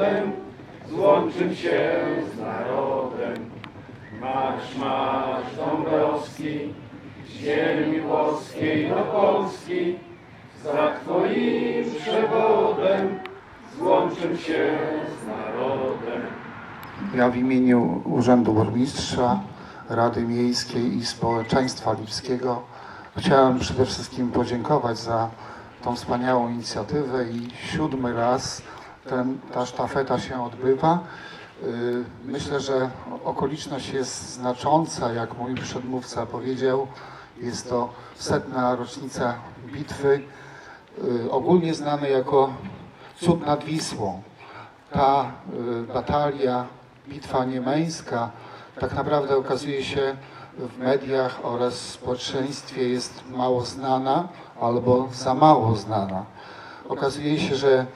narodem, złączył się z narodem. Marsz, marsz Dąbrowski, z ziemi włoskiej do Polski, za Twoim przewodem, złączył się z narodem. Ja w imieniu Urzędu Burmistrza, Rady Miejskiej i Społeczeństwa Lipskiego chciałem przede wszystkim podziękować za tą wspaniałą inicjatywę i siódmy raz ten, ta sztafeta się odbywa. Yy, Myślę, że okoliczność jest znacząca, jak mój przedmówca powiedział. Jest to setna rocznica bitwy, yy, ogólnie znane jako Cud nad Wisłą ta y, batalia, bitwa niemeńska tak naprawdę okazuje się w mediach oraz w społeczeństwie jest mało znana albo za mało znana. Okazuje się, że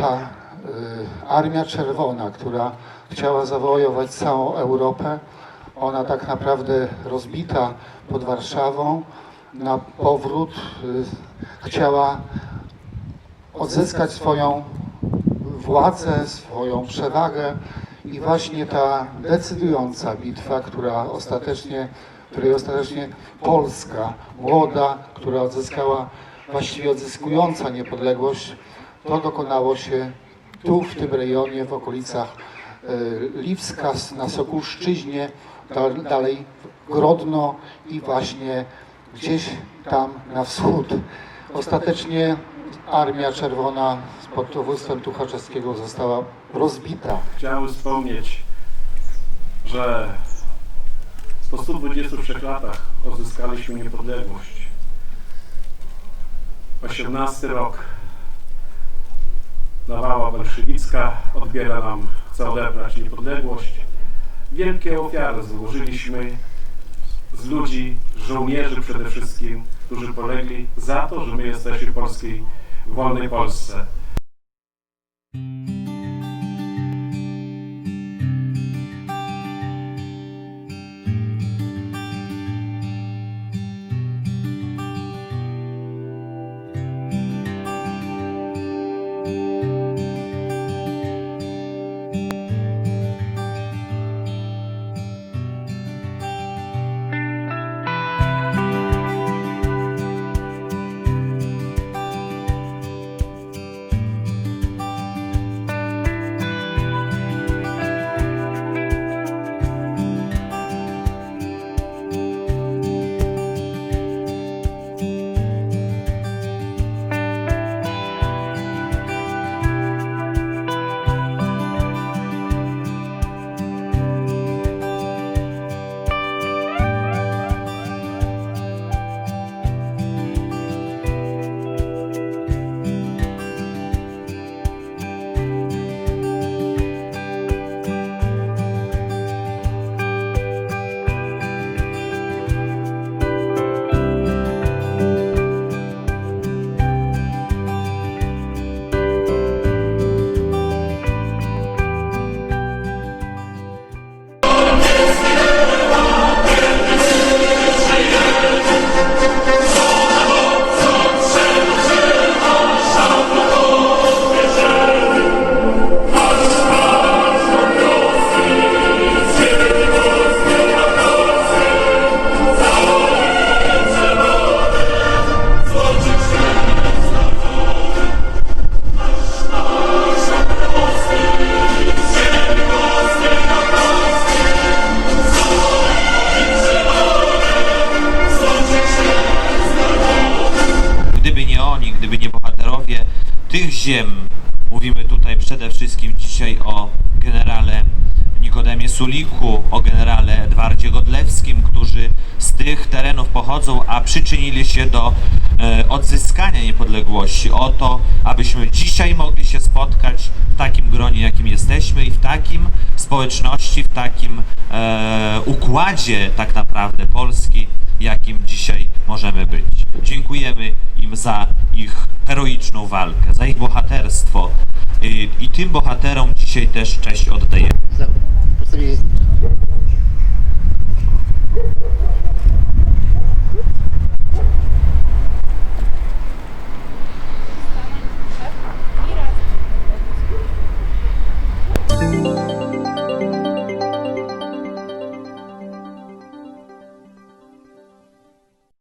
ta y, Armia Czerwona, która chciała zawojować całą Europę, ona tak naprawdę rozbita pod Warszawą na powrót y, chciała odzyskać swoją władzę, swoją przewagę i właśnie ta decydująca bitwa, która ostatecznie, której ostatecznie Polska, młoda, która odzyskała, właściwie odzyskująca niepodległość, to dokonało się tu, w tym rejonie, w okolicach e, Lipska, na Sokuszczyźnie, dal- dalej Grodno i właśnie gdzieś tam na wschód. Ostatecznie Armia Czerwona pod dowództwem Tuchaczewskiego została rozbita. Chciałem wspomnieć, że po 123 latach odzyskaliśmy niepodległość. 18 rok nawała bolszewicka odbiera nam, chce odebrać niepodległość. Wielkie ofiary złożyliśmy z ludzi, żołnierzy przede wszystkim, którzy polegli za to, że my jesteśmy w polskiej, wolnej Polsce. Nie oni, gdyby nie bohaterowie tych ziem, mówimy tutaj przede wszystkim dzisiaj o generale Nikodemie Suliku, o generale Edwardzie Godlewskim, którzy z tych terenów pochodzą, a przyczynili się do e, odzyskania niepodległości, o to, abyśmy dzisiaj mogli się spotkać w takim gronie, jakim jesteśmy i w takim społeczności, w takim e, układzie tak naprawdę Polski, jakim dzisiaj możemy być. Dziękujemy im za ich heroiczną walkę, za ich bohaterstwo y, i tym bohaterom dzisiaj też cześć oddajemy.